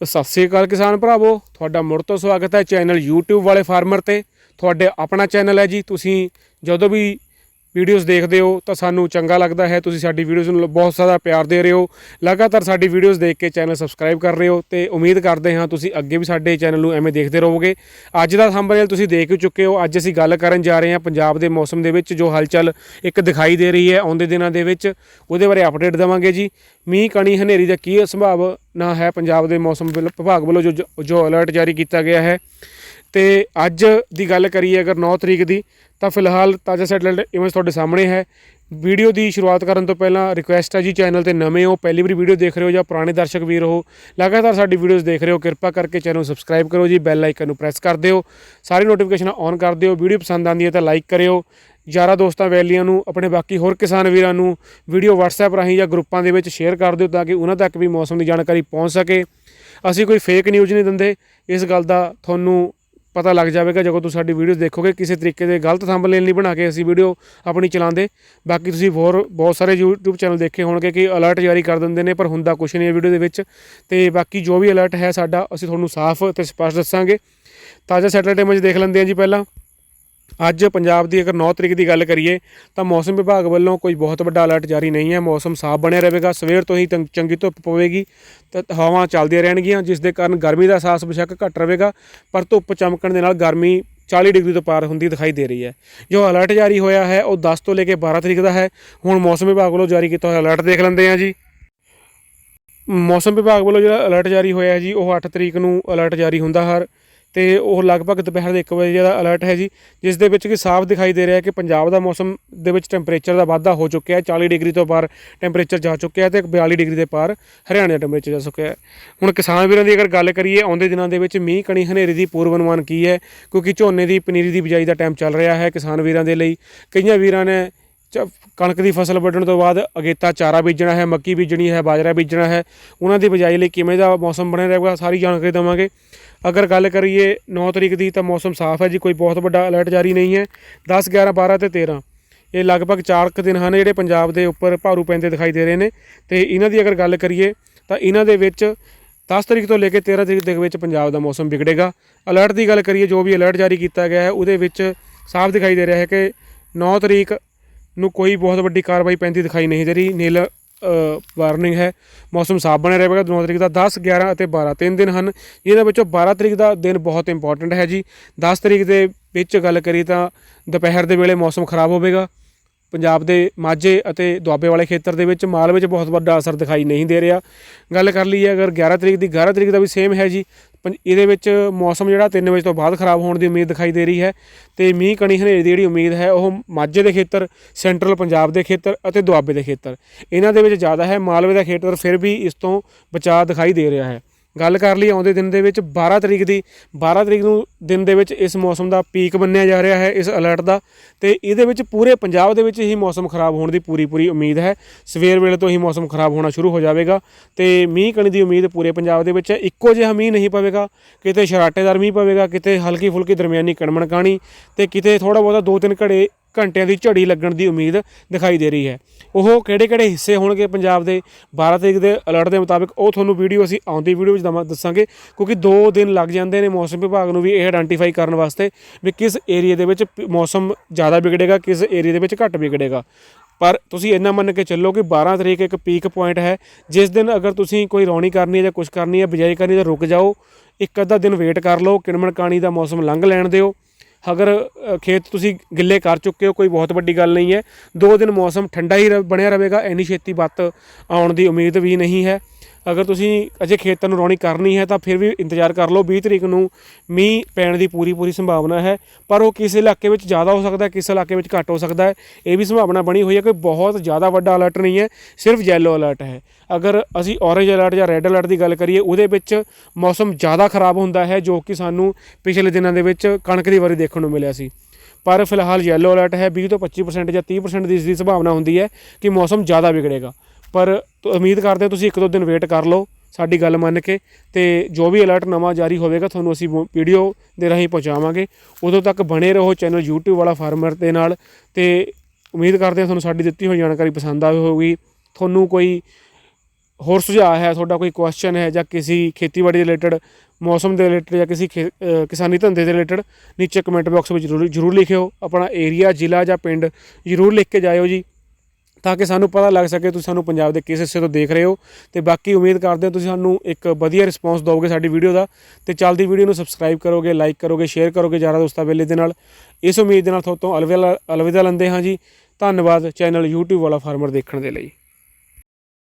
ਸਤਿ ਸ੍ਰੀ ਅਕਾਲ ਕਿਸਾਨ ਭਰਾਵੋ, ਤੁਹਾਡਾ ਮੁੜ ਤੋਂ ਸਵਾਗਤ ਹੈ ਚੈਨਲ YouTube ਵਾਲੇ ਫਾਰਮਰ ਤੇ। ਤੁਹਾਡੇ ਆਪਣਾ ਚੈਨਲ ਹੈ ਜੀ, ਤੁਸੀਂ ਜਦੋਂ ਵੀ ਵੀਡੀਓਜ਼ ਦੇਖਦੇ ਹੋ ਤਾਂ ਸਾਨੂੰ ਚੰਗਾ ਲੱਗਦਾ ਹੈ। ਤੁਸੀਂ ਸਾਡੀ ਵੀਡੀਓਜ਼ ਨੂੰ ਬਹੁਤ ਜ਼ਿਆਦਾ ਪਿਆਰ ਦੇ ਰਹੇ ਹੋ। ਲਗਾਤਾਰ ਸਾਡੀ ਵੀਡੀਓਜ਼ ਦੇਖ ਕੇ ਚੈਨਲ ਸਬਸਕ੍ਰਾਈਬ ਕਰ ਰਹੇ ਹੋ ਤੇ ਉਮੀਦ ਕਰਦੇ ਹਾਂ ਤੁਸੀਂ ਅੱਗੇ ਵੀ ਸਾਡੇ ਚੈਨਲ ਨੂੰ ਐਵੇਂ ਦੇਖਦੇ ਰਹੋਗੇ। ਅੱਜ ਦਾ ਥੰਬਨੇਲ ਤੁਸੀਂ ਦੇਖ ਹੀ ਚੁੱਕੇ ਹੋ। ਅੱਜ ਅਸੀਂ ਗੱਲ ਕਰਨ ਜਾ ਰਹੇ ਹਾਂ ਪੰਜਾਬ ਦੇ ਮੌਸਮ ਦੇ ਵਿੱਚ, ਜੋ ਹਲਚਲ ਇੱਕ ਦਿਖਾਈ ਦੇ ਰਹੀ ਹੈ ਆਉਂਦੇ ਦਿਨਾਂ ਦੇ ਵਿੱਚ। ਉਹਦੇ ਬਾਰੇ ਅਪਡੇਟ ਦੇਵਾਂਗੇ ਜੀ। ਮੀਂਹ, ਕਣੀ, ਹਨੇਰੀ ਦਾ ਕੀ ਸੰਭਾਵ ਨਾ ਹੈ ਪੰਜਾਬ ਦੇ ਮੌਸਮ ਵਿਭਾਗ ਵੱਲੋਂ ਜੋ ਜੋ ਅਲਰਟ ਜਾਰੀ ਕੀਤਾ ਗਿਆ ਹੈ। ਤੇ ਅੱਜ ਦੀ ਗੱਲ ਕਰੀਏ ਅਗਰ 9 ਤਰੀਕ ਦੀ, ਤਾਂ ਫਿਲਹਾਲ ਤਾਜ਼ਾ ਸੈਟਲਡ ਇਮੇਜ ਤੁਹਾਡੇ ਸਾਹਮਣੇ ਹੈ। ਵੀਡੀਓ ਦੀ ਸ਼ੁਰੂਆਤ ਕਰਨ ਤੋਂ ਪਹਿਲਾਂ ਰਿਕੁਐਸਟ ਹੈ ਜੀ ਚੈਨਲ ਤੇ ਨਵੇਂ ਹੋ, ਪਹਿਲੀ ਵਾਰੀ ਵੀਡੀਓ ਦੇਖ ਰਹੇ ਹੋ ਜਾਂ ਪੁਰਾਣੇ ਦਰਸ਼ਕ ਵੀਰ ਹੋ, ਲਗਾਤਾਰ ਸਾਡੀ ਵੀਡੀਓਜ਼ ਦੇਖ ਰਹੇ ਹੋ, ਕਿਰਪਾ ਕਰਕੇ ਚੈਨਲ ਨੂੰ ਸਬਸਕ੍ਰਾਈਬ ਕਰੋ ਜੀ ਬੈਲ ਆਈਕਨ ਨੂੰ ਪ੍ਰੈਸ ਕਰ ਦਿਓ। ਸਾਰੀ ਨੋਟੀਫਿਕੇਸ਼ਨਾਂ ਔਨ ਕਰ ਦਿਓ ਵੀਡੀਓ ਪਸੰਦ ਆਉਂਦੀ ਹੈ ਤਾਂ ਲਾਈਕ ਕਰਿਓ। ਯਾਰਾਂ ਦੋਸਤਾਂ ਵੈਲੀਆਂ ਨੂੰ, ਆਪਣੇ ਬਾਕੀ ਹੋਰ ਕਿਸਾਨ ਵੀਰਾਂ ਨੂੰ ਵੀਡੀਓ WhatsApp ਰਾਹੀਂ ਜਾਂ ਗਰੁੱਪਾਂ ਦੇ ਵਿੱਚ ਸ਼ੇਅਰ ਕਰ ਦਿਓ ਤਾਂ ਕਿ ਉਹਨਾਂ ਤੱਕ ਵੀ ਮੌਸਮ ਦੀ ਜਾਣਕਾਰੀ ਪਹੁੰਚ ਸਕੇ। ਅਸੀਂ ਕੋਈ ਫੇਕ ਨਿਊਜ਼ ਨਹੀਂ ਦਿੰਦੇ। ਇਸ ਗੱਲ ਦਾ ਤੁਹਾਨੂੰ ਪਤਾ ਲੱਗ ਜਾਵੇਗਾ। ਜਦੋਂ ਤੁਸੀਂ ਸਾਡੀ ਵੀਡੀਓ ਦੇਖੋਗੇ, ਕਿਸੇ ਤਰੀਕੇ ਦੇ ਗਲਤ ਥੰਬਨੇਲ ਨਹੀਂ ਬਣਾ ਕੇ ਅਸੀਂ ਵੀਡੀਓ ਆਪਣੀ ਚਲਾਉਂਦੇ। ਬਾਕੀ ਤੁਸੀਂ ਹੋਰ ਬਹੁਤ ਸਾਰੇ YouTube ਚੈਨਲ ਦੇਖੇ ਹੋਣਗੇ ਕਿ ਅਲਰਟ ਜਾਰੀ ਕਰ ਦਿੰਦੇ ਨੇ, ਪਰ ਹੁੰਦਾ ਕੁਝ ਨਹੀਂ ਹੈ ਵੀਡੀਓ ਦੇ ਵਿੱਚ। ਤੇ ਬਾਕੀ ਜੋ ਵੀ ਅਲਰਟ ਹੈ ਸਾਡਾ, ਅਸੀਂ ਤੁਹਾਨੂੰ ਸਾਫ਼ ਤੇ ਸਪਸ਼ਟ ਦੱਸਾਂਗੇ। ਤਾਜ਼ਾ ਸੈਟਲਾਈਟ ਇਮੇਜ ਦੇਖ ਲੈਂਦੇ ਹਾਂ ਜੀ ਪਹਿਲਾਂ। ਅੱਜ ਪੰਜਾਬ ਦੀ ਅਗਰ 9 ਤਰੀਕ ਦੀ ਗੱਲ ਕਰੀਏ, ਤਾਂ ਮੌਸਮ ਵਿਭਾਗ ਵੱਲੋਂ ਕੋਈ ਬਹੁਤ ਵੱਡਾ ਅਲਰਟ ਜਾਰੀ ਨਹੀਂ ਹੈ। ਮੌਸਮ ਸਾਫ਼ ਬਣਿਆ ਰਹੇਗਾ। ਸਵੇਰ ਤੋਂ ਹੀ ਤੰਗ- ਚੰਗੀ ਧੁੱਪ ਪਵੇਗੀ। ਤੇ ਹਵਾਵਾਂ ਚੱਲਦੀਆਂ ਰਹਿਣਗੀਆਂ, ਜਿਸ ਦੇ ਕਾਰਨ ਗਰਮੀ ਦਾ ਅਹਿਸਾਸ ਬੇਸ਼ੱਕ ਘੱਟ ਰਹੇਗਾ। ਪਰ ਧੁੱਪ ਚਮਕਣ ਦੇ ਨਾਲ ਗਰਮੀ 40 ਡਿਗਰੀ ਤੋਂ ਪਾਰ ਹੁੰਦੀ ਦਿਖਾਈ ਦੇ ਰਹੀ ਹੈ। ਜੋ ਅਲਰਟ ਜਾਰੀ ਹੋਇਆ ਹੈ, ਉਹ 10 ਤੋਂ ਲੈ ਕੇ 12 ਤਰੀਕ ਦਾ ਹੈ। ਹੁਣ ਮੌਸਮ ਵਿਭਾਗ ਵੱਲੋਂ ਜਾਰੀ ਕੀਤਾ ਹੋਇਆ ਅਲਰਟ ਦੇਖ ਲੈਂਦੇ ਹਾਂ ਜੀ। ਮੌਸਮ ਵਿਭਾਗ ਵੱਲੋਂ ਜਿਹੜਾ ਅਲਰਟ ਜਾਰੀ ਹੋਇਆ ਹੈ ਜੀ, ਉਹ 8 ਤਰੀਕ ਨੂੰ ਅਲਰਟ ਜਾਰੀ ਹੁੰਦਾ ਹਰ। ਤੇ ਉਹ ਲਗਭਗ ਦੁਪਹਿਰ ਦੇ 1 ਵਜੇ ਦਾ ਅਲਰਟ ਹੈ ਜੀ, ਜਿਸ ਦੇ ਵਿੱਚ ਕਿ ਸਾਫ਼ ਦਿਖਾਈ ਦੇ ਰਿਹਾ ਹੈ ਕਿ ਪੰਜਾਬ ਦਾ ਮੌਸਮ ਦੇ ਵਿੱਚ ਟੈਂਪਰੇਚਰ ਦਾ ਵਾਧਾ ਹੋ ਚੁੱਕਿਆ ਹੈ 40 ਡਿਗਰੀ ਤੋਂ ਪਾਰ ਟੈਂਪਰੇਚਰ ਜਾ ਚੁੱਕਿਆ ਹੈ ਤੇ 42 ਡਿਗਰੀ ਦੇ ਪਾਰ ਹਰਿਆਣਾ ਦਾ ਟੈਂਪਰੇਚਰ ਜਾ ਚੁੱਕਿਆ ਹੈ। ਹੁਣ ਕਿਸਾਨ ਵੀਰਾਂ ਦੀ ਅਗਰ ਗੱਲ ਕਰੀਏ, ਆਉਂਦੇ ਦਿਨਾਂ ਦੇ ਵਿੱਚ ਮੀਂਹ, ਕਣੀ, ਹਨੇਰੀ ਦੀ ਪੂਰਵ ਅਨੁਮਾਨ ਕੀ ਹੈ? ਕਿਉਂਕਿ ਝੋਨੇ ਦੀ, ਪਨੀਰੀ ਦੀ ਬਿਜਾਈ ਦਾ ਟਾਈਮ ਚੱਲ ਰਿਹਾ ਹੈ ਕਿਸਾਨ ਵੀਰਾਂ ਦੇ ਲਈ। ਕਈਆਂ ਵੀਰਾਂ ਨੇ ਕਣਕ ਦੀ ਫਸਲ ਵੱਢਣ ਤੋਂ ਬਾਅਦ ਅਗੇਤਾ ਚਾਰਾ ਬੀਜਣਾ ਹੈ, ਮੱਕੀ ਬੀਜਣੀ ਹੈ, ਬਾਜਰਾ ਬੀਜਣਾ ਹੈ, ਉਹਨਾਂ ਦੀ ਬਿਜਾਈ ਲਈ ਕਿਵੇਂ ਦਾ ਮੌਸਮ ਬਣਿਆ ਰਹੇਗਾ, ਸਾਰੀ ਜਾਣਕਾਰੀ ਦੇਵਾਂਗੇ। ਅਗਰ ਗੱਲ ਕਰੀਏ 9 ਤਰੀਕ ਦੀ ਤਾਂ ਮੌਸਮ ਸਾਫ਼ ਹੈ ਜੀ, ਕੋਈ ਬਹੁਤ ਵੱਡਾ ਅਲਰਟ ਜਾਰੀ ਨਹੀਂ ਹੈ। 10 11 12 ਤੇ 13 ਇਹ ਲਗਭਗ 4 ਕੁ ਦਿਨ ਹਨ ਜਿਹੜੇ ਪੰਜਾਬ ਦੇ ਉੱਪਰ ਭਾਰੂ ਪੈਂਦੇ ਦਿਖਾਈ ਦੇ ਰਹੇ ਨੇ। ਤੇ ਇਹਨਾਂ ਦੀ ਅਗਰ ਗੱਲ ਕਰੀਏ ਤਾਂ ਇਹਨਾਂ ਦੇ ਵਿੱਚ 10 ਤਰੀਕ ਤੋਂ ਲੈ ਕੇ 13 ਤਰੀਕ ਦੇ ਵਿੱਚ ਪੰਜਾਬ ਦਾ ਮੌਸਮ ਵਿਗੜੇਗਾ। ਅਲਰਟ ਦੀ ਗੱਲ ਕਰੀਏ, ਜੋ ਵੀ ਅਲਰਟ ਜਾਰੀ ਕੀਤਾ ਗਿਆ ਹੈ, ਉਹਦੇ ਵਿੱਚ ਸਾਫ਼ ਦਿਖਾਈ ਦੇ ਰਿਹਾ ਹੈ ਕਿ 9 ਤਰੀਕ ਨੂੰ ਕੋਈ ਬਹੁਤ ਵੱਡੀ ਕਾਰਵਾਈ ਪੈਂਦੀ ਦਿਖਾਈ ਨਹੀਂ ਦੇ ਰਹੀ। ਨੀਲ ਵਾਰਨਿੰਗ ਹੈ। ਮੌਸਮ ਸਾਫ਼ ਬਣਿਆ ਰਹੇਗਾ। 9 ਤਰੀਕ ਦਾ 10 11 ਅਤੇ 12 ਤਿੰਨ ਦਿਨ ਹਨ। ਜਿਹਨਾਂ ਵਿੱਚੋਂ 12 ਤਰੀਕ ਦਾ ਦਿਨ ਬਹੁਤ ਇੰਪੋਰਟੈਂਟ ਹੈ ਜੀ। 10 ਤਰੀਕ ਦੇ ਵਿੱਚ ਗੱਲ ਕਰੀ ਤਾਂ ਦੁਪਹਿਰ ਦੇ ਵੇਲੇ ਮੌਸਮ ਖਰਾਬ ਹੋਵੇਗਾ। ਪੰਜਾਬ ਦੇ ਮਾਝੇ ਅਤੇ ਦੁਆਬੇ ਵਾਲੇ ਖੇਤਰ ਦੇ ਵਿੱਚ ਮਾਲ ਵਿੱਚ ਬਹੁਤ ਵੱਡਾ ਅਸਰ ਦਿਖਾਈ ਨਹੀਂ ਦੇ ਰਿਹਾ। ਗੱਲ ਕਰ ਲਈਏ ਅਗਰ 11 ਤਰੀਕ ਦੀ 11 ਤਰੀਕ ਦਾ ਵੀ ਸੇਮ ਹੈ ਜੀ ਇਹਦੇ ਵਿੱਚ ਮੌਸਮ ਜਿਹੜਾ 3 ਵਜੇ ਤੋਂ ਬਾਅਦ ਖਰਾਬ ਹੋਣ ਦੀ ਉਮੀਦ ਦਿਖਾਈ ਦੇ ਰਹੀ ਹੈ ਤੇ ਮੀਂਹ ਕਣੀ ਹਨੇਰੀ ਦੀ ਜਿਹੜੀ ਉਮੀਦ ਹੈ ਉਹ ਮਾਝੇ ਦੇ ਖੇਤਰ, ਸੈਂਟਰਲ ਪੰਜਾਬ ਦੇ ਖੇਤਰ ਅਤੇ ਦੁਆਬੇ ਦੇ ਖੇਤਰ। ਇਹਨਾਂ ਦੇ ਵਿੱਚ ਜ਼ਿਆਦਾ ਹੈ ਮਾਲਵੇ ਦਾ ਖੇਤਰ, ਫਿਰ ਵੀ ਇਸ ਤੋਂ ਬਚਾਅ ਦਿਖਾਈ ਦੇ ਰਿਹਾ ਹੈ। ਗੱਲ ਕਰ ਲਈ ਆਉਂਦੇ ਦਿਨ ਦੇ ਵਿੱਚ 12 ਤਰੀਕ ਦੀ 12 ਤਰੀਕ ਨੂੰ ਦਿਨ ਦੇ ਵਿੱਚ ਇਸ ਮੌਸਮ ਦਾ ਪੀਕ ਮੰਨਿਆ ਜਾ ਰਿਹਾ ਹੈ, ਇਸ ਅਲਰਟ ਦਾ। ਤੇ ਇਹਦੇ ਵਿੱਚ ਪੂਰੇ ਪੰਜਾਬ ਦੇ ਵਿੱਚ ਹੀ ਮੌਸਮ ਖਰਾਬ ਹੋਣ ਦੀ ਪੂਰੀ ਪੂਰੀ ਉਮੀਦ ਹੈ। ਸਵੇਰ ਵੇਲੇ ਤੋਂ ਹੀ ਮੌਸਮ ਖਰਾਬ ਹੋਣਾ ਸ਼ੁਰੂ ਹੋ ਜਾਵੇਗਾ ਤੇ ਮੀਂਹ ਕਣੀ ਦੀ ਉਮੀਦ ਪੂਰੇ ਪੰਜਾਬ ਦੇ ਵਿੱਚ ਹੈ। ਇੱਕੋ ਜਿਹਾ ਮੀਂਹ ਨਹੀਂ ਪਵੇਗਾ, ਕਿਤੇ ਸ਼ਰਾਟੇਦਾਰ ਮੀਂਹ ਪਵੇਗਾ, ਕਿਤੇ ਹਲਕੀ ਫੁਲਕੀ ਦਰਮਿਆਨੀ ਕਣਮਣ ਕਾਣੀ ਤੇ ਕਿਤੇ ਥੋੜਾ ਬਹੁਤਾ ਦੋ ਤਿੰਨ ਘੜੇ ਘੰਟਿਆਂ ਦੀ ਝੜੀ ਲੱਗਣ ਦੀ ਉਮੀਦ ਦਿਖਾਈ ਦੇ ਰਹੀ ਹੈ। ਉਹ ਕਿਹੜੇ ਕਿਹੜੇ ਹਿੱਸੇ ਹੋਣਗੇ ਪੰਜਾਬ ਦੇ 12 ਤਰੀਕ ਦੇ ਅਲਰਟ ਦੇ ਮੁਤਾਬਿਕ, ਉਹ ਤੁਹਾਨੂੰ ਵੀਡੀਓ ਅਸੀਂ ਆਉਂਦੀ ਵੀਡੀਓ ਵਿੱਚ ਦਵਾਂ- ਦੱਸਾਂਗੇ। ਕਿਉਂਕਿ 2 ਦਿਨ ਲੱਗ ਜਾਂਦੇ ਨੇ ਮੌਸਮ ਵਿਭਾਗ ਨੂੰ ਵੀ ਇਹ ਆਇਡੈਂਟੀਫਾਈ ਕਰਨ ਵਾਸਤੇ ਵੀ ਕਿਸ ਏਰੀਆ ਦੇ ਵਿੱਚ ਪ- ਮੌਸਮ ਜ਼ਿਆਦਾ ਵਿਗੜੇਗਾ, ਕਿਸ ਏਰੀਆ ਦੇ ਵਿੱਚ ਘੱਟ ਵਿਗੜੇਗਾ। ਪਰ ਤੁਸੀਂ ਇੰਨਾ ਮੰਨ ਕੇ ਚੱਲੋ ਕਿ 12 ਤਰੀਕ ਇੱਕ ਪੀਕ ਪੁਆਇੰਟ ਹੈ, ਜਿਸ ਦਿਨ ਅਗਰ ਤੁਸੀਂ ਕੋਈ ਰੌਣੀ ਕਰਨੀ ਹੈ ਜਾਂ ਕੁਝ ਕਰਨੀ ਹੈ, ਬਿਜਾਈ ਕਰਨੀ ਤਾਂ ਰੁਕ ਜਾਓ, ਇੱਕ ਅੱਧਾ ਦਿਨ ਵੇਟ ਕਰ ਲਓ ਕਿਣਮਣ ਕਾਣੀ ਦਾ ਮੌਸਮ ਲੰਘ ਲੈਣ ਦਿਓ। ਅਗਰ ਖੇਤ ਤੁਸੀਂ ਗਿੱਲੇ ਕਰ ਚੁੱਕੇ ਹੋ, ਕੋਈ ਬਹੁਤ ਵੱਡੀ ਗੱਲ ਨਹੀਂ ਹੈ। ਦੋ ਦਿਨ ਮੌਸਮ ਠੰਡਾ ਹੀ ਰ- ਬਣਿਆ ਰਹੇਗਾ, ਇੰਨੀ ਛੇਤੀ ਬੱਤ ਆਉਣ ਦੀ ਉਮੀਦ ਵੀ ਨਹੀਂ ਹੈ। ਅਗਰ ਤੁਸੀਂ ਅਜੇ ਖੇਤਾਂ ਨੂੰ ਰੌਣੀ ਕਰਨੀ ਹੈ ਤਾਂ ਫਿਰ ਵੀ ਇੰਤਜ਼ਾਰ ਕਰ ਲਓ 20 ਤਰੀਕ ਨੂੰ ਮੀਂਹ ਪੈਣ ਦੀ ਪੂਰੀ ਪੂਰੀ ਸੰਭਾਵਨਾ ਹੈ, ਪਰ ਉਹ ਕਿਸੇ ਇਲਾਕੇ ਵਿੱਚ ਜ਼ਿਆਦਾ ਹੋ ਸਕਦਾ ਹੈ, ਕਿਸੇ ਇਲਾਕੇ ਵਿੱਚ ਘੱਟ ਹੋ ਸਕਦਾ ਹੈ, ਇਹ ਵੀ ਸੰਭਾਵਨਾ ਬਣੀ ਹੋਈ ਹੈ ਕਿ ਬਹੁਤ ਜ਼ਿਆਦਾ ਵੱਡਾ ਅਲਰਟ ਨਹੀਂ ਹੈ, ਸਿਰਫ ਯੈਲੋ ਅਲਰਟ ਹੈ। ਅਗਰ ਅਸੀਂ ਔਰੇਂਜ ਅਲਰਟ ਜਾਂ ਰੈੱਡ ਅਲਰਟ ਦੀ ਗੱਲ ਕਰੀਏ, ਉਹਦੇ ਵਿੱਚ ਮੌਸਮ ਜ਼ਿਆਦਾ ਖਰਾਬ ਹੁੰਦਾ ਹੈ, ਜੋ ਕਿ ਸਾਨੂੰ ਪਿਛਲੇ ਦਿਨਾਂ ਦੇ ਵਿੱਚ ਕਣਕ ਦੀ ਵਾਰੀ ਦੇਖਣ ਨੂੰ ਮਿਲਿਆ ਸੀ। ਪਰ ਫਿਲਹਾਲ ਯੈਲੋ ਅਲਰਟ ਹੈ 20 ਤੋਂ 25% ਜਾਂ 30% ਦੀ ਇਸ ਦੀ ਸੰਭਾਵਨਾ ਹੁੰਦੀ ਹੈ ਕਿ ਮੌਸਮ ਜ਼ਿਆਦਾ ਵਿਗੜੇਗਾ। ਪਰ ਉਮੀਦ ਕਰਦੇ ਹਾਂ ਤੁਸੀਂ ਇੱਕ ਦੋ ਦਿਨ ਵੇਟ ਕਰ ਲਓ, ਸਾਡੀ ਗੱਲ ਮੰਨ ਕੇ ਤੇ ਜੋ ਵੀ ਅਲਰਟ ਨਵਾਂ ਜਾਰੀ ਹੋਵੇਗਾ, ਤੁਹਾਨੂੰ ਅਸੀਂ ਵੀਡੀਓ ਦੇ ਰਾਹੀਂ ਪਹੁੰਚਾਵਾਂਗੇ। ਉਦੋਂ ਤੱਕ ਬਣੇ ਰਹੋ ਚੈਨਲ YouTube ਵਾਲਾ ਫਾਰਮਰ ਦੇ ਨਾਲ ਤੇ ਉਮੀਦ ਕਰਦੇ ਹਾਂ ਤੁਹਾਨੂੰ ਸਾਡੀ ਦਿੱਤੀ ਹੋਈ ਜਾਣਕਾਰੀ ਪਸੰਦ ਆਵੇ ਹੋਊਗੀ। ਤੁਹਾਨੂੰ ਕੋਈ ਹੋਰ ਸੁਝਾਅ ਹੈ, ਤੁਹਾਡਾ ਕੋਈ ਕੁਐਸਚਨ ਹੈ ਜਾਂ ਕਿਸੇ ਖੇਤੀਬਾੜੀ ਦੇ ਰਿਲੇਟਡ ਮੌਸਮ ਦੇ ਰਿਲੇਟਡ ਜਾਂ ਕਿਸੇ ਖੇ- ਕਿਸਾਨੀ ਧੰਦੇ ਦੇ ਰਿਲੇਟਡ ਨੀਚੇ ਕਮੈਂਟ ਬਾਕਸ ਵਿੱਚ ਜ਼ਰੂਰ ਜ਼ਰੂਰ ਲਿਖਿਓ। ਆਪਣਾ ਏਰੀਆ ਜ਼ਿਲ੍ਹਾ ਜਾਂ ਪਿੰਡ ਜ਼ਰੂਰ ਲਿਖ ਕੇ ਜਾਇਓ ਜੀ। ਤਾਂ ਕਿ ਸਾਨੂੰ ਪਤਾ ਲੱਗ ਸਕੇ ਤੁਸੀਂ ਸਾਨੂੰ ਪੰਜਾਬ ਦੇ ਕਿਸ ਹਿੱਸੇ ਤੋਂ ਦੇਖ ਰਹੇ ਹੋ। ਤੇ ਬਾਕੀ ਉਮੀਦ ਕਰਦੇ ਹਾਂ ਤੁਸੀਂ ਸਾਨੂੰ ਇੱਕ ਵਧੀਆ ਰਿਸਪੌਂਸ ਦਿਓਗੇ ਸਾਡੀ ਵੀਡੀਓ ਦਾ। ਤੇ ਚੱਲਦੀ ਵੀਡੀਓ ਨੂੰ ਸਬਸਕ੍ਰਾਈਬ ਕਰੋਗੇ ਲਾਈਕ ਕਰੋਗੇ ਸ਼ੇਅਰ ਕਰੋਗੇ ਯਾਰਾਂ ਦੋਸਤਾਂ ਵੇਲੇ ਦੇ ਨਾਲ। ਇਸ ਉਮੀਦ ਦੇ ਨਾਲ ਤੁਹਾਡੇ ਤੋਂ ਅਲਵਿਦਾ ਅਲਵਿਦਾ ਲੈਂਦੇ ਹਾਂ ਜੀ। ਧੰਨਵਾਦ ਚੈਨਲ YouTube ਵਾਲਾ ਫਾਰਮਰ ਦੇਖਣ ਦੇ ਲਈ।